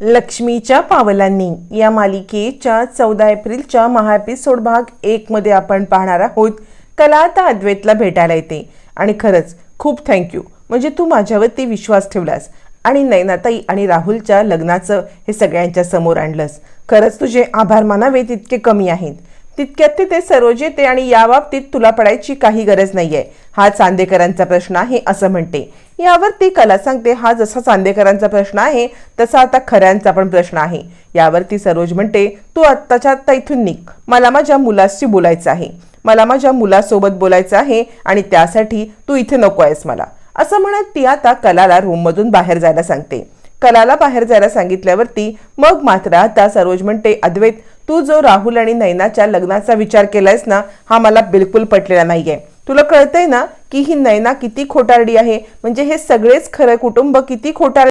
लक्ष्मीच्या पावलांनी. या मालिकेच्या चौदा एप्रिलच्या महाएपिसोड भाग एकमध्ये आपण पाहणार आहोत. कला आता अद्वैतला भेटायला येते. आणि खरंच खूप थँक्यू म्हणजे तू माझ्यावरती विश्वास ठेवलास. आणि नैनाताई आणि राहुलच्या लग्नाचं हे सगळ्यांच्या समोर आणलंस. खरंच तुझे आभार मानावे तितके कमी आहेत. तितक्यात ते सरोज येते आणि याबाबतीत तुला पडायची काही गरज नाही आहे हा चांदेकरांचा प्रश्न आहे असं म्हणते. यावर ती कला सांगते हा जसा चांदेकरांचा प्रश्न आहे तसा आता खऱ्यांचा पण प्रश्न आहे. यावर ती सरोज म्हणते तू आत्ताच्या आत्ता इथून निघ. मला माझ्या मुलाशी बोलायचं आहे. मला माझ्या मुलासोबत बोलायचं आहे आणि त्यासाठी तू इथे नको आहेस मला. असं म्हणत ती आता कलाला रूममधून बाहेर जायला सांगते. कलाला बाहेर जायला सांगितल्यावरती मग मात्र आता सरोज म्हणते अद्वैत तू जो राहुल आणि नैनाच्या लग्नाचा विचार केलायस ना हा मला बिलकुल पटलेला नाहीये. तुला कळतंय ना की ही नैना किती खोटारडी आहे? म्हणजे हे सगळेच खरं कुटुंब किती खोटार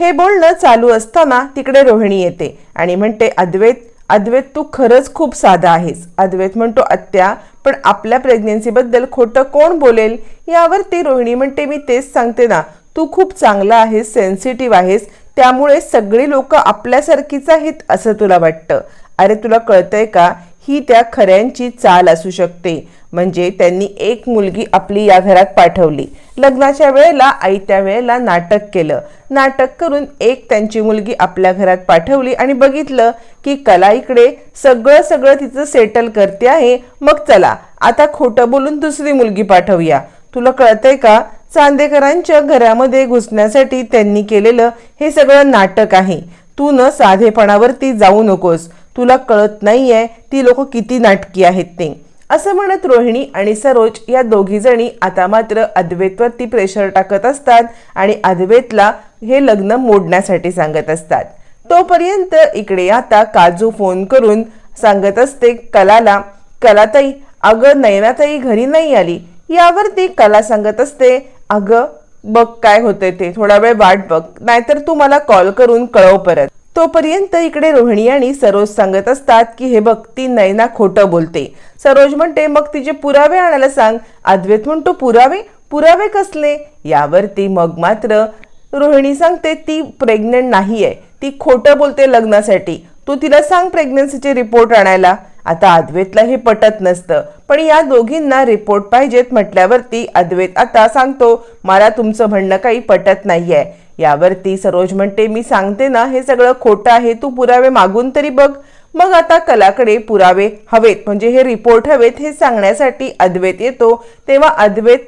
हे बोलणं चालू असताना तिकडे रोहिणी येते आणि म्हणते अद्वैत अद्वैत तू खरंच खूप साधा आहेस. अद्वैत म्हणतो आत्या पण आपल्या प्रेग्नेन्सीबद्दल खोटं कोण बोलेल? यावर ती रोहिणी म्हणते मी तेच सांगते ना तू खूप चांगला आहेस सेन्सिटिव्ह आहेस. त्यामुळे सगळी लोक आपल्यासारखीच आहेत असं तुला वाटतं. अरे तुला कळतंय का? ही त्या खऱ्यांची चाल असू शकते. म्हणजे त्यांनी एक मुलगी आपली या घरात पाठवली. लग्नाच्या वेळेला आई त्या वेळेला नाटक केलं. नाटक करून एक त्यांची मुलगी आपल्या घरात पाठवली आणि बघितलं की कला इकडे सगळं सगळं तिचं सेटल करते आहे. मग चला आता खोटं बोलून दुसरी मुलगी पाठवूया. तुला कळतंय का? चांदेकरांच्या घरामध्ये घुसण्यासाठी त्यांनी केलेलं हे सगळं नाटक आहे. तू न साधेपणावरती जाऊ नकोस. तुला कळत नाहीये ती लोक किती नाटकी आहेत ते. असं म्हणत रोहिणी आणि सरोज या दोघी जणी आता मात्र अद्वैतवरती प्रेशर टाकत असतात आणि अद्वैतला हे लग्न मोडण्यासाठी सांगत असतात. तोपर्यंत इकडे आता काजू फोन करून सांगत असते कलाला कलाताई अगं नैनाताई घरी नाही आली. यावरती कला सांगत असते अगं बघ काय होतंय ते थोडा वेळ वाट बघ नाहीतर तू मला कॉल करून कळव परत. तोपर्यंत इकडे रोहिणी आणि सरोज सांगत असतात की हे बघ ती नैना खोटं बोलते. सरोज म्हणते मग तिचे पुरावे आणायला सांग. अद्वैत म्हणतो पुरावे? पुरावे कसले? यावरती मग मात्र रोहिणी सांगते ती प्रेग्नंट नाही आहे ती खोटं बोलते लग्नासाठी. तू तिला सांग प्रेग्नन्सीचे रिपोर्ट आणायला. आता अद्वैतला हे पटत नसतं. पण या दोघींना रिपोर्ट पाहिजेत म्हटल्यावरती अद्वैत आता सांगतो मला तुमचं म्हणणं काही पटत नाहीये. यावरती सरोज म्हणते मी सांगते ना हे सगळं खोटं आहे तू पुरावे मागून तरी बघ. मग आता कलाकडे पुरावे हवेत म्हणजे हे रिपोर्ट हवेत हे सांगण्यासाठी अद्वैत येतो. तेव्हा अद्वैत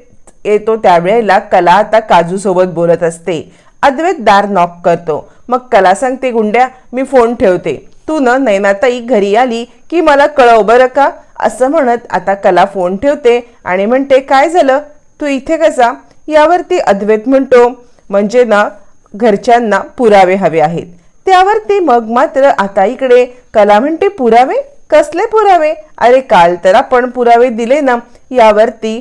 येतो त्यावेळेला कला आता काजूसोबत बोलत असते. अद्वैत दार नॉक करतो. मग कला सांगते गुंड्या मी फोन ठेवते. तू न नैनाताई घरी आली की मला कळव बरं का? असं म्हणत आता कला फोन ठेवते आणि म्हणते काय झालं? तू इथे कसा? यावरती अद्वैत म्हणतो म्हणजे ना घरच्यांना पुरावे हवे आहेत. त्यावरती मग मात्र आता इकडे कला म्हणते पुरावे? कसले पुरावे? अरे काल तर आपण पुरावे दिले ना यावरती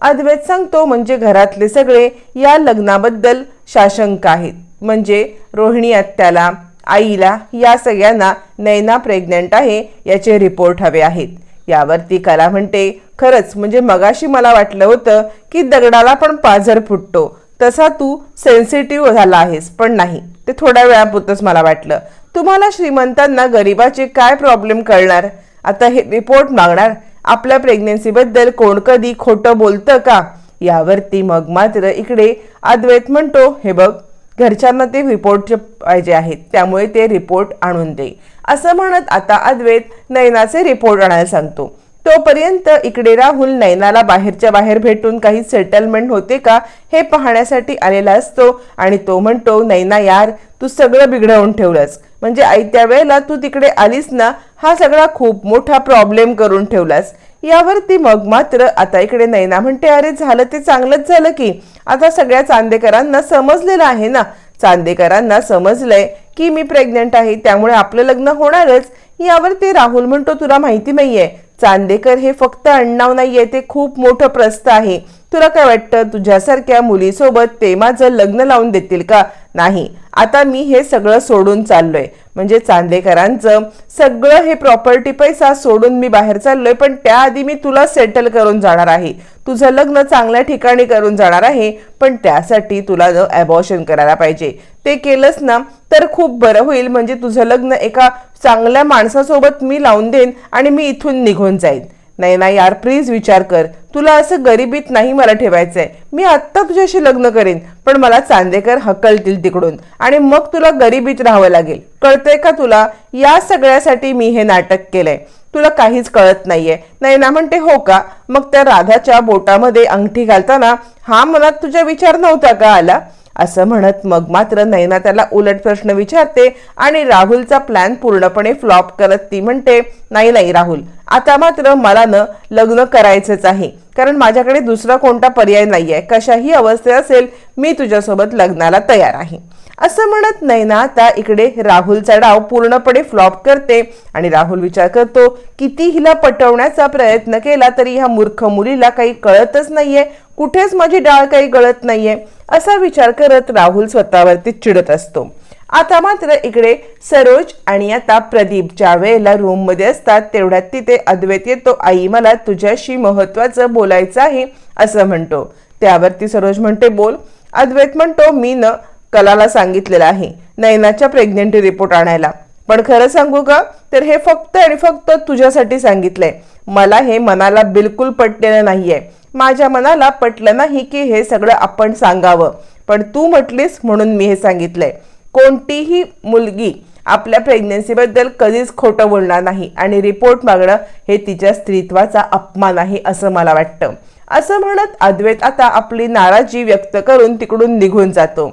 अद्वैत सांगतो म्हणजे घरातले सगळे या लग्नाबद्दल शाशंक आहेत. म्हणजे रोहिणी आत्याला आईला या सगळ्यांना नैना प्रेग्नंट आहे याचे रिपोर्ट हवे आहेत. यावरती कला म्हणते खरंच म्हणजे मगाशी मला वाटलं होतं की दगडाला पण पाझर फुटतो. तसा तू सेन्सिटिव्ह झाला आहेस पण नाही. ते थोड्या वेळापुरतंच मला वाटलं. तुम्हाला श्रीमंतांना गरिबाचे काय प्रॉब्लेम कळणार आता हे रिपोर्ट मागणार? आपल्या प्रेग्नेन्सीबद्दल कोण कधी खोटं बोलतं का? यावरती मग मात्र इकडे अद्वैत म्हणतो हे बघ घरच्यांना ते रिपोर्टचे पाहिजे आहेत त्यामुळे ते रिपोर्ट आणून दे. असं म्हणत आता अद्वैत नैनाचे रिपोर्ट आणायला सांगतो. तोपर्यंत इकडे राहुल नैनाला बाहेरच्या बाहेर भेटून काही सेटलमेंट होते का हे पाहण्यासाठी आलेला असतो आणि तो म्हणतो नैना यार तू सगळं बिघडवून ठेवलंस. म्हणजे आयत्या वेळेला तू तिकडे आलीस ना हा सगळा खूप मोठा प्रॉब्लेम करून ठेवलास. यावरती मग मात्र आता इकडे नैना म्हणते अरे झालं ते चांगलंच झालं की. आता सगळ्या चांदेकरांना समजलेलं आहे ना. चांदेकरांना समजलंय की मी प्रेग्नंट आहे त्यामुळे आपलं लग्न होणारच. यावरती राहुल म्हणतो तुला माहिती नाहीये. चांदेकर हे फक्त अण्णाव आहे ते खूप मोठं प्रस्थ आहे. तुला काय वाटतं? तुझ्यासारख्या मुलीसोबत ते माझं लग्न लावून देतील का? नाही. आता मी हे सगळं सोडून चाललोय. म्हणजे चांदेकरांचं सगळं हे प्रॉपर्टी पैसा सोडून मी बाहेर चाललोय पण त्याआधी मी तुला सेटल करून जाणार आहे. तुझं लग्न चांगल्या ठिकाणी करून जाणार आहे पण त्यासाठी तुला अबॉर्शन करायला पाहिजे ते केलंच ना तर खूप बरं होईल. म्हणजे तुझं लग्न एका चांगल्या माणसासोबत मी लावून देईन आणि मी इथून निघून जाईन. नाही नाही यार प्लीज विचार कर. तुला असं गरिबीत नाही मला ठेवायचंय. मी आत्ता तुझ्याशी लग्न करेन पण मला चांदेकर हकलतील तिकडून. आणि मग तुला गरिबीत राहावं लागेल. कळतंय का तुला? या सगळ्यासाठी मी हे नाटक केलंय. तुला काहीच कळत नाहीये. नाही ना म्हणते हो का? मग त्या राधाच्या बोटामध्ये अंगठी घालताना हा मनात तुझा विचार नव्हता का आला? असं म्हणत मग मात्र नैना त्याला उलट प्रश्न विचारते आणि राहुलचा प्लॅन पूर्णपणे फ्लॉप करत ती म्हणते नाही नाही राहुल आता मात्र मला न लग्न करायचंच आहे. कारण माझ्याकडे दुसरा कोणता पर्याय नाहीये. कशाही अवस्थेत असेल मी तुझ्यासोबत लग्नाला तयार आहे. असं म्हणत नैना आता इकडे राहुलचा डाव पूर्णपणे फ्लॉप करते आणि राहुल विचार करतो किती हिला पटवण्याचा प्रयत्न केला तरी ह्या मूर्ख मुलीला काही कळतच नाहीये. कुठेच माझी डाळ काही गळत नाहीये असा विचार करत राहुल स्वतःवरती चिडत असतो. आता मात्र इकडे सरोज आणि आता प्रदीप ज्या वेळेला रूममध्ये असतात तेवढ्यात तिथे अद्वैत येतो. आई मला तुझ्याशी महत्वाचं बोलायचं आहे असं म्हणतो. त्यावरती सरोज म्हणते बोल. अद्वैत म्हणतो मी न कलाला सांगितलेलं आहे नैनाच्या प्रेग्नेंटी रिपोर्ट आणायला. पण खरं सांगू का? तर हे फक्त आणि फक्त तुझ्यासाठी सांगितलंय. मला हे मनाला बिलकुल पटलेलं नाहीये. माझ्या मनाला पटलं नाही की हे सगळं आपण सांगावं. पण तू म्हटलीस म्हणून मी हे सांगितलंय. कोणतीही मुलगी आपल्या प्रेग्नन्सीबद्दल कधीच खोटं बोलणार नाही आणि रिपोर्ट मागणं हे तिच्या स्त्रीत्वाचा अपमान आहे असं मला वाटतं. असं म्हणत अद्वैत आता आपली नाराजी व्यक्त करून तिकडून निघून जातो.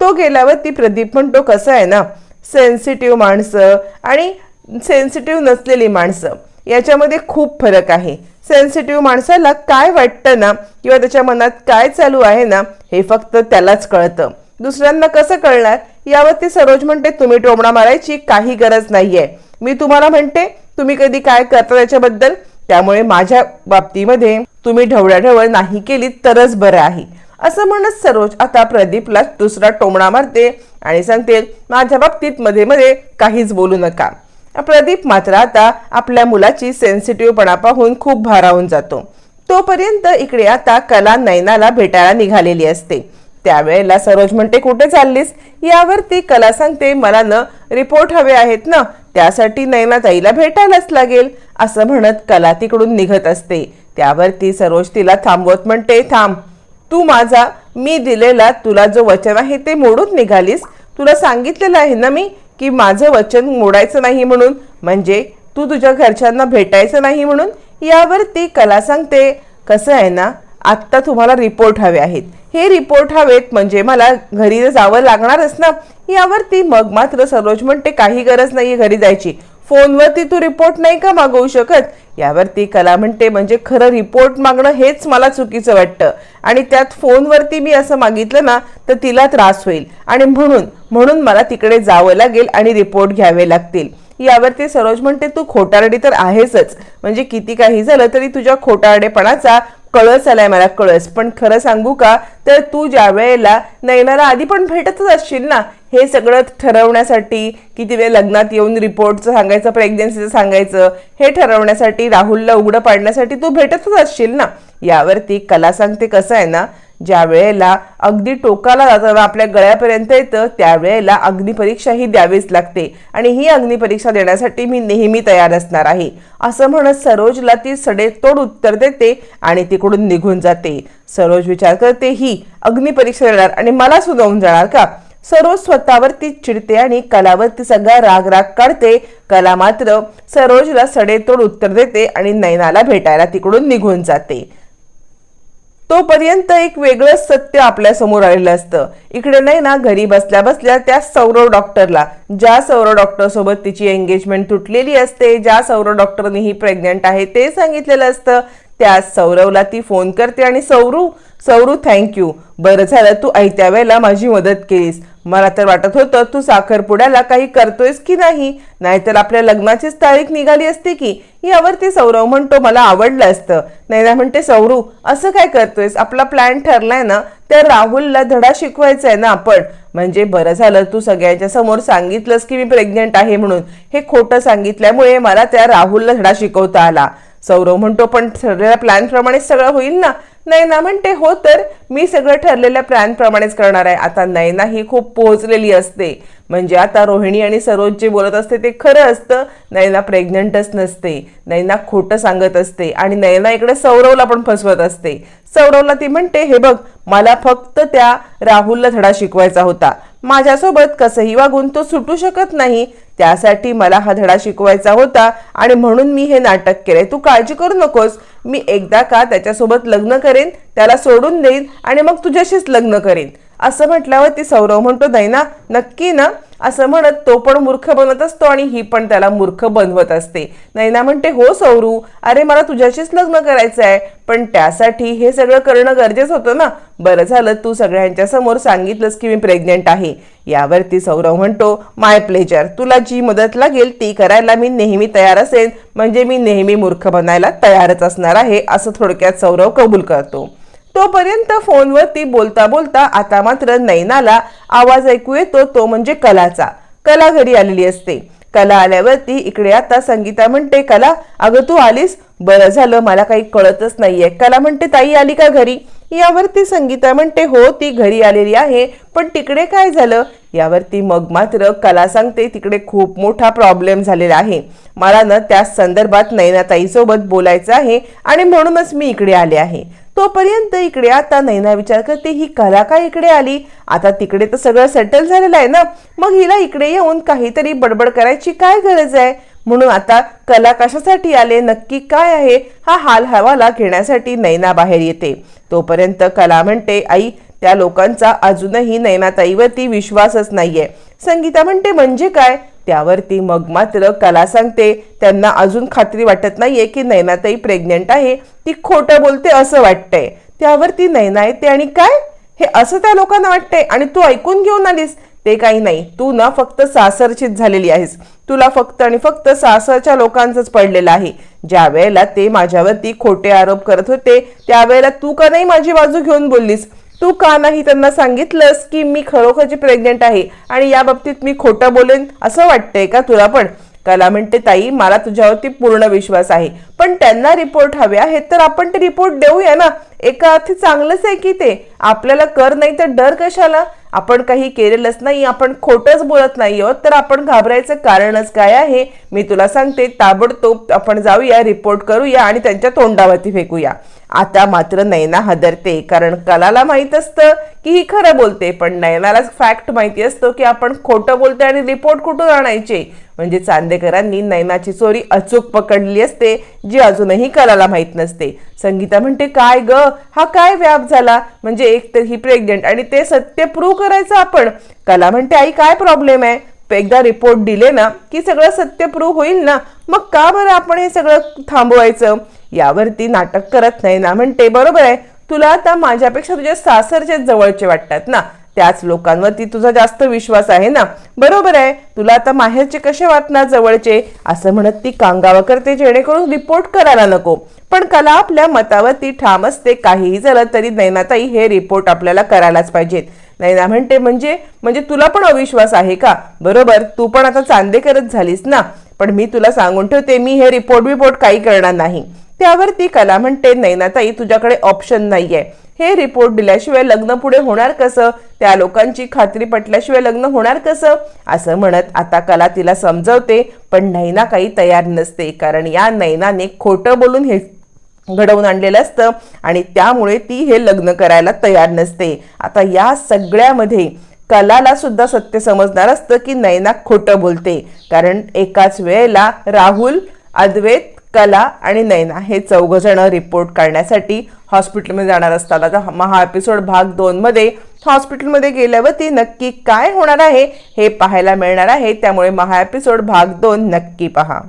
तो गेल्यावर ती प्रदीप म्हणतो कसं आहे ना? सेन्सिटिव्ह माणसं आणि सेन्सिटिव्ह नसलेली माणसं. याच्यामध्ये खूप फरक आहे. सेन्सिटिव्ह माणसाला काय वाटतं ना किंवा त्याच्या मनात काय चालू आहे ना हे फक्त त्यालाच कळतं. दुसऱ्यांना कसं कळणार? यावरती सरोज म्हणते तुम्ही टोमणा मारायची काही गरज नाहीये. मी तुम्हाला म्हणते तुम्ही कधी काय करता त्याच्याबद्दल? त्यामुळे माझ्या बाबतीमध्ये तुम्ही ढवळाढवळ नाही केली तरच बरं आहे. असं म्हणत सरोज आता प्रदीपला दुसरा टोमणा मारते आणि सांगते माझ्या बाबतीत मध्ये मध्ये काहीच बोलू नका. प्रदीप मात्र आता आपल्या मुलाची सेन्सिटिव्हपणा पाहून खूप भारावून जातो. तोपर्यंत इकडे आता कला नैनाला भेटायला निघालेली असते. त्यावेळेला सरोज म्हणते कुठे चाललीस? यावर ती कला सांगते मला न रिपोर्ट हवे आहेत ना त्यासाठी नैना ताईला भेटायलाच लागेल. असं म्हणत कला तिकडून निघत असते. त्यावर ती सरोज तिला थांबवत म्हणते थांब तू माझा मी दिलेला तुला जो वचन आहे ते मोडून निघालीस. तुला सांगितलेलं आहे ना मी की माझं वचन मोडायचं नाही म्हणून म्हणजे तू तुझ्या घरच्यांना भेटायचं नाही म्हणून यावर ती कला सांगते. कसं आहे ना आत्ता तुम्हाला रिपोर्ट हवे आहेत. हे रिपोर्ट हवेत म्हणजे मला घरी जावं लागणारच ना. यावर ती मग मात्र सरोज म्हणते काही गरज नाही घरी जायची. फोनवरती तू रिपोर्ट नाही का मागवू शकत? यावरती कला म्हणते म्हणजे खरं रिपोर्ट मागणं हेच मला चुकीचं वाटतं. आणि त्यात फोनवरती मी असं मागितलं ना तर तिला त्रास होईल. आणि म्हणून म्हणून मला तिकडे जावं लागेल आणि रिपोर्ट घ्यावे लागतील. यावरती सरोज म्हणते तू खोटारडी तर आहेसच. म्हणजे किती काही झालं तरी तुझ्या खोटारडेपणाचा कळस आलाय मला कळस. पण खरं सांगू का? तर तू ज्या वेळेला नयनाला आधी पण भेटतच असशील ना हे सगळं ठरवण्यासाठी किती वेळ लग्नात येऊन रिपोर्टचं सांगायचं प्रेग्नन्सीचं सांगायचं हे ठरवण्यासाठी राहुलला उघडं पाडण्यासाठी तू भेटतच असशील ना? यावरती कला सांगते कसं आहे ना ज्या वेळेला अगदी टोकाला जाताना आपल्या गळ्यापर्यंत येतं त्यावेळेला अग्निपरीक्षा ही द्यावीच लागते. आणि ही अग्निपरीक्षा देण्यासाठी मी नेहमी तयार असणार आहे. असं म्हणत सरोजला ती सडेतोड उत्तर देते आणि तिकडून निघून जाते. सरोज विचार करते ही अग्निपरीक्षा देणार आणि मला सुनावून जाणार का? सरोज स्वतःवरती चिडते आणि कलावरती सगळा राग राग काढते. कला मात्र सरोजला सडेतोड उत्तर देते आणि नैनाला भेटायला तिकडून निघून जाते. तोपर्यंत एक वेगळंच सत्य आपल्यासमोर आलेलं असतं. इकडे नाही ना घरी बसल्या बसल्या त्या सौरव डॉक्टरला ज्या सौरव डॉक्टर सोबत तिची एंगेजमेंट तुटलेली असते ज्या सौरव डॉक्टरनी ही प्रेग्नंट आहे ते सांगितलेलं असतं. त्या सौरवला ती फोन करते आणि सौरू सौरू थँक्यू बरं झालं तू ऐत्या वेळेला माझी मदत केलीस. मला तर वाटत होतं तू साखरपुड्याला काही करतोयस की नाही? नाहीतर आपल्या लग्नाचीच तारीख निघाली असती की? यावरती सौरव म्हणतो मला आवडलं असतं. नैना म्हणते सौरू असं काय करतोयस? आपला प्लॅन ठरलाय ना त्या राहुलला धडा शिकवायचा आहे ना आपण. म्हणजे बरं झालं तू सगळ्यांच्या समोर सांगितलंस की मी प्रेग्नेंट आहे म्हणून. हे खोटं सांगितल्यामुळे मला त्या राहुलला धडा शिकवता आला. सौरव म्हणतो पण ठरलेल्या प्लॅनप्रमाणे सगळं होईल ना? नैना म्हणते हो तर मी सगळं ठरलेल्या प्लॅनप्रमाणेच करणार आहे. आता नैना ही खूप पोहोचलेली असते. म्हणजे आता रोहिणी आणि सरोज जे बोलत असते ते खरं असतं. नैना प्रेग्नंटच नसते. नैना खोटं सांगत असते. आणि नैना इकडे सौरवला पण फसवत असते. सौरवला ती म्हणते हे बघ मला फक्त त्या राहुलला धडा शिकवायचा होता. माझ्यासोबत कसंही वागून तो सुटू शकत नाही. त्यासाठी मला हा धडा शिकवायचा होता आणि म्हणून मी हे नाटक केलंय. तू काळजी करू नकोस. मी एकदा का त्याच्यासोबत लग्न करेन त्याला सोडून देईन आणि मग तुझ्याशीच लग्न करेन. असं म्हटल्यावर ती सौरव म्हणतो नाही ना नक्की ना? असं म्हणत तो पण मूर्ख बनत असतो आणि ही पण त्याला मूर्ख बनवत असते. नैना म्हणते हो सौरू अरे मला तुझ्याशीच लग्न करायचं आहे पण त्यासाठी हे सगळं करणं गरजेचं होतं ना? बरं झालं तू सगळ्यांच्या समोर सांगितलंस की मी प्रेग्नेंट आहे. यावरती सौरव म्हणतो माय प्लेजर तुला जी मदत लागेल ती करायला मी नेहमी तयार असेल म्हणजे मी नेहमी मूर्ख बनायला तयारच असणार आहे असं थोडक्यात सौरव कबूल करतो. तोपर्यंत फोनवरती बोलता बोलता आता मात्र नैनाला आवाज ऐकू येतो तो म्हणजे कलाचा. कला घरी आलेली असते. कला आल्यावरती इकडे आता संगीता म्हणते कला अगं तू आलीस? बरं झालं मला काही कळतच नाहीये. कला म्हणते ताई आली का घरी? यावरती संगीता म्हणते हो ती घरी आलेली आहे पण तिकडे काय झालं? यावरती मग मात्र कला सांगते तिकडे खूप मोठा प्रॉब्लेम झालेला आहे. मला ना त्या संदर्भात नैनाताईसोबत बोलायचं आहे आणि म्हणूनच मी इकडे आले आहे. तोपर्यंत इकडे आता नैना विचार करते ही कला का इकडे आली? आता तिकडे तर सगळं सेटल झालेलं आहे ना? मग हिला इकडे येऊन काहीतरी बडबड करायची काय गरज आहे? म्हणून आता कला कशासाठी आले? नक्की काय आहे? हा हाल हवाला घेण्यासाठी नैना बाहेर येते. तोपर्यंत कला म्हणते आई त्या लोकांचा अजूनही नैनाताईवरती विश्वासच नाहीये. संगीता म्हणते म्हणजे काय? त्यावरती मग मात्र कला सांगते. त्यांना अजून खात्री वाटत नाहीये की नैनाताई प्रेग्नेंट आहे. ती खोटं बोलते असं वाटतंय. त्यावरती नैना येते आणि काय? हे असं त्या लोकांना वाटतंय. आणि तू ऐकून घेऊन आलीस. ते काही नाही. तू ना फक्त सासरचीच झालेली आहेस. तुला फक्त आणि फक्त सासरच्या लोकांचंच पडलेलं आहे. ज्या वेळेला ते माझ्यावरती खोटे आरोप करत होते त्यावेळेला तू का नाही माझी बाजू घेऊन बोललीस? तू का नाही त्यांना सांगितलंस की मी खरोखरची प्रेग्नेंट आहे? आणि या बाबतीत मी खोटं बोलेन? असं वाटतंय का तुला पण? कला म्हणते ताई मला तुझ्यावरती पूर्ण विश्वास आहे. पण त्यांना रिपोर्ट हवे आहेत तर आपण ते रिपोर्ट देऊया ना. एका अर्थी चांगलंच आहे की ते? आपल्याला कर नाही तर डर कशाला? आपण काही केलेलंच नाही आपण खोटंच बोलत नाही आहोत तर आपण घाबरायचं कारणच काय आहे? मी तुला सांगते ताबडतोब आपण जाऊया रिपोर्ट करूया आणि त्यांच्या तोंडावरती फेकूया. आता मात्र नैना हदरते कारण कलाला माहीत असतं की ही खरं बोलते पण नैनाला फॅक्ट माहिती असतो की आपण खोटं बोलते आणि रिपोर्ट कुठून आणायचे? म्हणजे चांदेकरांनी नैनाची चोरी अचूक पकडली असते जी अजूनही कलाला माहीत नसते. संगीता म्हणते काय ग? हा काय व्याप झाला? म्हणजे एक तर ही प्रेग्नेंट आणि ते सत्य प्रूव्ह करायचं आपण. कला म्हणते आई काय प्रॉब्लेम आहे? एकदा रिपोर्ट दिले ना की सगळं सत्य प्रूव्ह होईल ना? मग का बरं आपण हे सगळं थांबवायचं? यावरती नाटक करत नाही ना. म्हणते बरोबर आहे. तुला आता माझ्यापेक्षा तुझ्या सासरचे जवळचे वाटतात ना. त्याच लोकांवरती तुझा जास्त विश्वास आहे ना. बरोबर आहे. तुला आता माहेरचे कसे वाटणार जवळचे? असं म्हणत ती कांगावा करते जेणेकरून रिपोर्ट करायला नको. पण कला आपल्या मतावरती ठाम असते. काहीही झालं तरी नैनाताई हे रिपोर्ट आपल्याला करायलाच पाहिजेत. नैना म्हणते म्हणजे? म्हणजे तुला पण अविश्वास आहे का? बरोबर. तू पण आता चांदेकरच झालीस ना. पण मी तुला सांगून ठेवते मी हे रिपोर्ट बिपोर्ट काही करणार नाही. त्यावर ती कला म्हणते नैनाताई तुझ्याकडे ऑप्शन नाहीये. हे रिपोर्ट दिल्याशिवाय लग्न पुढे होणार कसं? त्या लोकांची खात्री पटल्याशिवाय लग्न होणार कसं? असं म्हणत आता कला तिला समजवते पण नैना काही तयार नसते कारण या नैनाने खोटं बोलून हे घडवून आणलेलं असतं आणि त्यामुळे ती हे लग्न करायला तयार नसते. आता या सगळ्यामध्ये कलाला सुद्धा सत्य समजणार असतं की नैना खोटं बोलते कारण एकाच वेळेला राहुल अद्वैत कला आणि नैना हे चौघजण रिपोर्ट काढण्यासाठी हॉस्पिटलमध्ये जाणार असताना आता हा एपिसोड भाग दोनमध्ये हॉस्पिटलमध्ये हॉस्पिटलमध्ये गेल्यावरती नक्की काय होणार आहे हे पाहायला मिळणार आहे. त्यामुळे महा एपिसोड भाग दोन नक्की पहा.